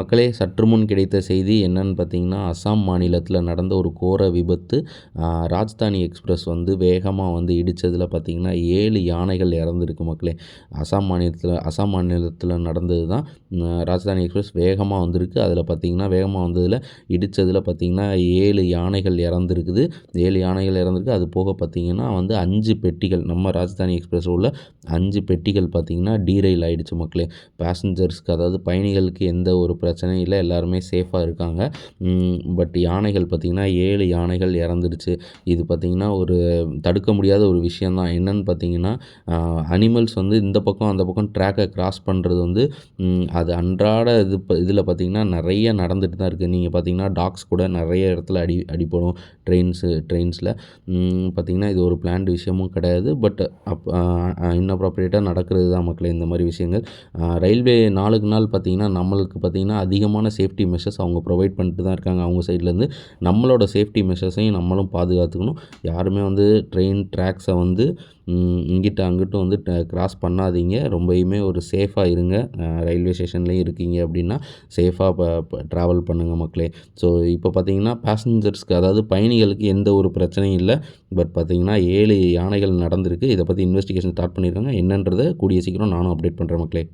மக்களே சற்று முன் கிடைத்த செய்தி என்னன்னு பார்த்தீங்கன்னா அசாம் மாநிலத்தில் நடந்த ஒரு கோர விபத்து ராஜ்தானி எக்ஸ்பிரஸ் வந்து வேகமாக வந்து இடித்ததில் பார்த்திங்கன்னா ஏழு யானைகள் இறந்துருக்கு மக்களே. அசாம் மாநிலத்தில் அசாம் மாநிலத்தில் நடந்தது தான் ராஜ்தானி எக்ஸ்பிரஸ் வேகமாக வந்திருக்கு. அதில் பார்த்திங்கன்னா வேகமாக வந்ததில் இடித்ததில் பார்த்திங்கன்னா ஏழு யானைகள் இறந்துருக்குது. ஏழு யானைகள் இறந்துருக்கு. அது போக பார்த்திங்கன்னா வந்து அஞ்சு பெட்டிகள் நம்ம ராஜ்தானி எக்ஸ்பிரஸ் உள்ள அஞ்சு பெட்டிகள் பார்த்திங்கன்னா டீரெயில் ஆகிடுச்சு மக்களே. பேசஞ்சர்ஸ்க்கு அதாவது பயணிகளுக்கு எந்த ஒரு பிரச்சனையும் இல்லை எல்லாருமே சேஃபாக இருக்காங்க. பட் யானைகள் பார்த்திங்கன்னா ஏழு யானைகள் இறந்துடுச்சு இது பார்த்திங்கன்னா ஒரு தடுக்க முடியாத ஒரு விஷயந்தான் என்னென்னு பார்த்திங்கன்னா அனிமல்ஸ் வந்து இந்த பக்கம் அந்த பக்கம் ட்ராக்கை கிராஸ் பண்ணுறது வந்து அது அன்றாட இது இதில் பார்த்திங்கன்னா நிறைய நடந்துட்டு தான் இருக்குது நீங்கள் பார்த்திங்கன்னா டாக்ஸ் கூட நிறைய இடத்துல அடி அடிப்படும் ட்ரெயின்ஸு ட்ரெயின்ஸில் பார்த்திங்கன்னா இது ஒரு பிளான்ட் விஷயமும் கிடையாது. பட் அப் இன்னப்ராப்ரியேட்டாக நடக்கிறது தான் மக்களே இந்த மாதிரி விஷயங்கள். ரயில்வே நாளுக்கு நாள் பார்த்திங்கன்னா நம்மளுக்கு பார்த்திங்கன்னா அதிகமான சேஃப்டி மெஷர்ஸ் அவங்க ப்ரொவைட் பண்ணிட்டு தான் இருக்காங்க. அவங்க சைட்லேருந்து நம்மளோட சேஃப்டி மெஷர்ஸையும் நம்மளும் பாதுகாத்துக்கணும். யாருமே வந்து ட்ரெயின் ட்ராக்ஸை வந்து இங்கிட்ட அங்கிட்டும் வந்து க்ராஸ் பண்ணாதீங்க. ரொம்பயுமே ஒரு சேஃபாக இருங்க. ரயில்வே ஸ்டேஷன்லேயும் இருக்கீங்க அப்படின்னா சேஃபாக ட்ராவல் பண்ணுங்கள் மக்களே. ஸோ இப்போ பார்த்தீங்கன்னா பேசஞ்சர்ஸ்க்கு அதாவது பயணிகளுக்கு எந்த ஒரு பிரச்சனையும் இல்லை. பட் பார்த்தீங்கன்னா ஏழு யானைகள் நடந்திருக்கு. இதை பற்றி இன்வெஸ்டிகேஷன் ஸ்டார்ட் பண்ணியிருக்காங்க என்னன்றதை கூடிய சீக்கிரம் நானும் அப்டேட் பண்ணுறேன் மக்களே.